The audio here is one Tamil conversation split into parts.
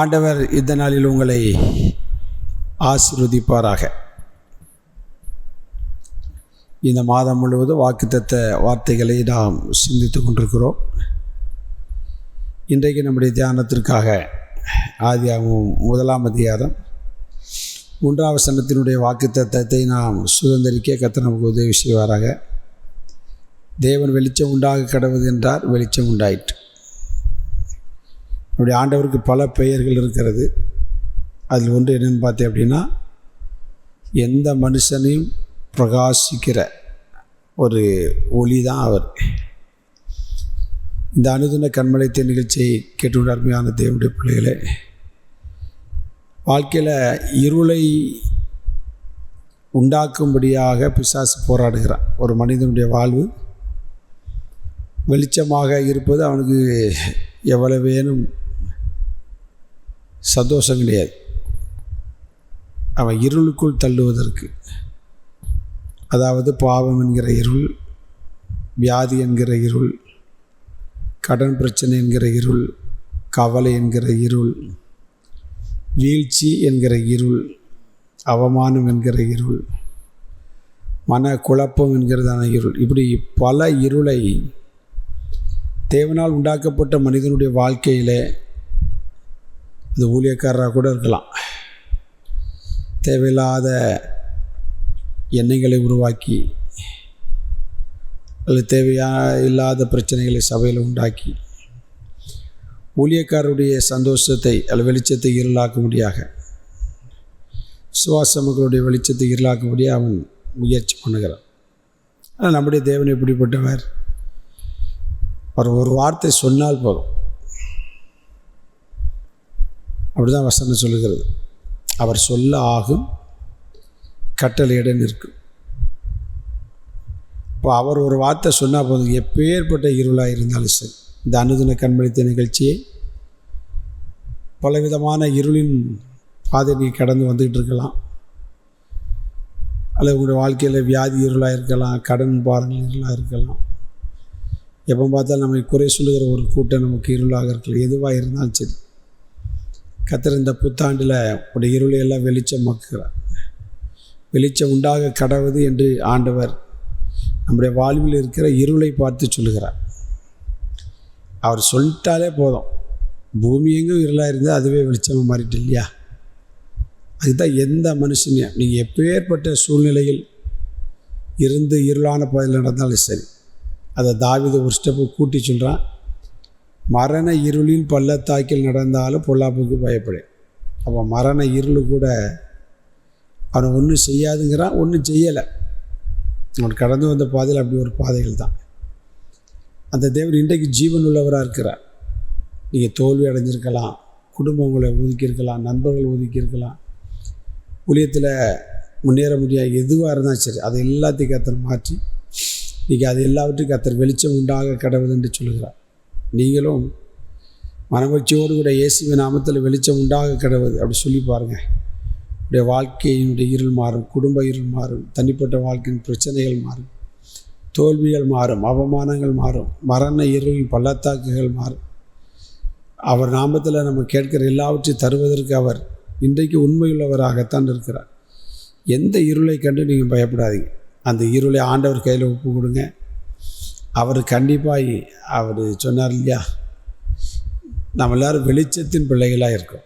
ஆண்டவர் இந்த நாளில் உங்களை ஆசிர்வதிப்பாராக. இந்த மாதம் முழுவதும் வாக்குத்தத்த வார்த்தைகளை நாம் சிந்தித்து கொண்டிருக்கிறோம். இன்றைக்கு நம்முடைய தியானத்திற்காக ஆதியாகவும் முதலாம் அதிகாரம் மூன்றாம் வசனத்தினுடைய வாக்குத்தத்தத்தை நாம் சுதந்திரிக்க கத்த நமக்கு உதவி செய்வாராக. தேவன் வெளிச்சம் உண்டாக கடவுது என்றார் வெளிச்சம் உண்டாயிற்று. நம்முடைய ஆண்டவருக்கு பல பெயர்கள் இருக்கிறது. அதில் ஒன்று என்னென்னு பார்த்தேன் அப்படின்னா எந்த மனுஷனையும் பிரகாசிக்கிற ஒரு ஒளி தான் அவர். இந்த அனுதின கண்மலைத்த நிகழ்ச்சியை கேட்டு அருமையான தேவனுடைய பிள்ளைகளே வாழ்க்கையில் இருளை உண்டாக்கும்படியாக பிசாசு போராடுகிறான். ஒரு மனிதனுடைய வாழ்வு வெளிச்சமாக இருப்பது அவனுக்கு எவ்வளவு வேணும் சந்தோஷம் கிடையாது. அவன் இருளுக்குள் தள்ளுவதற்கு. அதாவது பாவம் என்கிற இருள் வியாதி என்கிற இருள் கடன் பிரச்சனை என்கிற இருள் கவலை என்கிற இருள் வீழ்ச்சி என்கிற இருள் அவமானம் என்கிற இருள் மன குழப்பம் என்கிறதான இருள். இப்படி பல இருளை தேவனால் உண்டாக்கப்பட்ட மனிதனுடைய வாழ்க்கையில் அது ஊழியக்காரராக கூட இருக்கலாம். தேவையில்லாத எண்ணங்களை உருவாக்கி அல்லது தேவையா இல்லாத பிரச்சனைகளை சபையில் உண்டாக்கி ஊழியக்காரருடைய சந்தோஷத்தை அல்ல வெளிச்சத்தை இருளாக்கும்படியாக சுவாச மக்களுடைய வெளிச்சத்தை இருளாக்கும்படியாக அவன் முயற்சி பண்ணுகிறான். ஆனால் நம்முடைய தேவன் எப்படிப்பட்டவர்? அவர் ஒரு வார்த்தை சொன்னால் போதும். அப்படிதான் வசனம் சொல்லுகிறது. அவர் சொல்ல ஆகும் கட்டளையிட நிற்கும். இப்போ அவர் ஒரு வார்த்தை சொன்னால் போதும் எப்பேற்பட்ட இருளாக இருந்தாலும் சரி. இந்த அனுதின கண்மணித்த நிகழ்ச்சியை பலவிதமான இருளின் பாதை நீ கடந்து வந்துக்கிட்டு இருக்கலாம். அல்லது உங்களுடைய வாழ்க்கையில் வியாதி இருளாக இருக்கலாம் கடன் பாருங்கள் இருளாக இருக்கலாம். எப்போ பார்த்தாலும் நம்மை குறை சொல்லுகிற ஒரு கூட்டம் நமக்கு இருளாக இருக்கலாம். எதுவாக இருந்தாலும் சரி. கத்திர இந்த புத்தாண்டில் உடைய இருளையெல்லாம் வெளிச்சம் வெளிச்சமாக்குகிறார் வெளிச்சம் உண்டாக கடவுது என்று ஆண்டவர் நம்முடைய வாழ்வில் இருக்கிற இருளை பார்த்து சொல்லுகிறார். அவர் சொல்லிட்டாலே போதும். பூமி எங்கும் இருளாக இருந்தால் அதுவே வெளிச்சமாக மாறிட்டு இல்லையா? அதுதான் எந்த மனுஷனையும் நீங்கள் எப்பேற்பட்ட சூழ்நிலையில் இருந்து இருளான பாதையில் நடந்தாலும் சரி அதை தாவித ஒரு ஸ்டெப்பு கூட்டி சொல்கிறான் மரண இருளின் பள்ளத்தாக்கில் நடந்தாலும் பொல்லாப்புக்கு பயப்படு அப்போ மரண இருள் கூட அவனை ஒன்றும் செய்யாதுங்கிறான் ஒன்றும் செய்யலை. அவன் கடந்து வந்த பாதையில் அப்படி ஒரு பாதைகள் தான். அந்த தேவன் இன்றைக்கு ஜீவன் உள்ளவராக இருக்கிறார். நீங்கள் தோல்வி அடைஞ்சிருக்கலாம் குடும்பம் உங்களை ஒதுக்கியிருக்கலாம் நண்பர்கள் ஒதுக்கியிருக்கலாம். ஊழியத்தில் முன்னேற முடியாது எதுவாக இருந்தாலும் சரி அதை எல்லாத்தையும் கத்தர் மாற்றி நீங்கள் அது எல்லாவற்றையும் கத்தர் வெளிச்சம் உண்டாக கடவுள் என்று சொல்கிறார் நீங்களும் மனமச்சியோடு கூட இயேசுவின் நாமத்தில் வெளிச்சம் உண்டாக கிடவுது அப்படி சொல்லி பாருங்கள் உடைய வாழ்க்கையினுடைய இருள் மாறும் குடும்ப இருள் மாறும் தனிப்பட்ட வாழ்க்கையின் பிரச்சனைகள் மாறும் தோல்விகள் மாறும் அவமானங்கள் மாறும் மரண இருள் பள்ளத்தாக்குகள் மாறும். அவர் நாமத்தில் நம்ம கேட்கிற எல்லாவற்றையும் தருவதற்கு அவர் இன்றைக்கு உண்மையுள்ளவராகத்தான் இருக்கிறார். எந்த இருளை கண்டு நீங்கள் பயப்படாதீங்க. அந்த இருளை ஆண்டவர் கையில் ஒப்பு கொடுங்க. அவர் கண்டிப்பாக அவர் சொன்னார் இல்லையா? நம்ம எல்லோரும் வெளிச்சத்தின் பிள்ளைகளாக இருக்கோம்.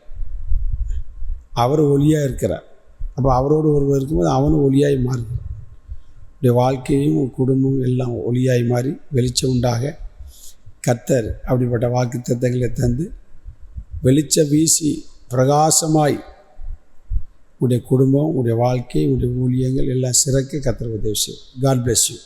அவர் ஒளியாக இருக்கிறார். அப்போ அவரோடு ஒருவர் இருக்கும்போது அவனும் ஒளியாய் மாறுகிறான். உடைய வாழ்க்கையும் குடும்பம் எல்லாம் ஒளியாய் மாறி வெளிச்சம் உண்டாக கத்தர் அப்படிப்பட்ட வாக்கு தத்தங்களை தந்து வெளிச்சம் வீசி பிரகாசமாய் உடைய குடும்பம் உடைய வாழ்க்கை உடைய ஊழியங்கள் எல்லாம் சிறக்க கத்தர் உதவி செய்யும் காட் பிளஸ் யூ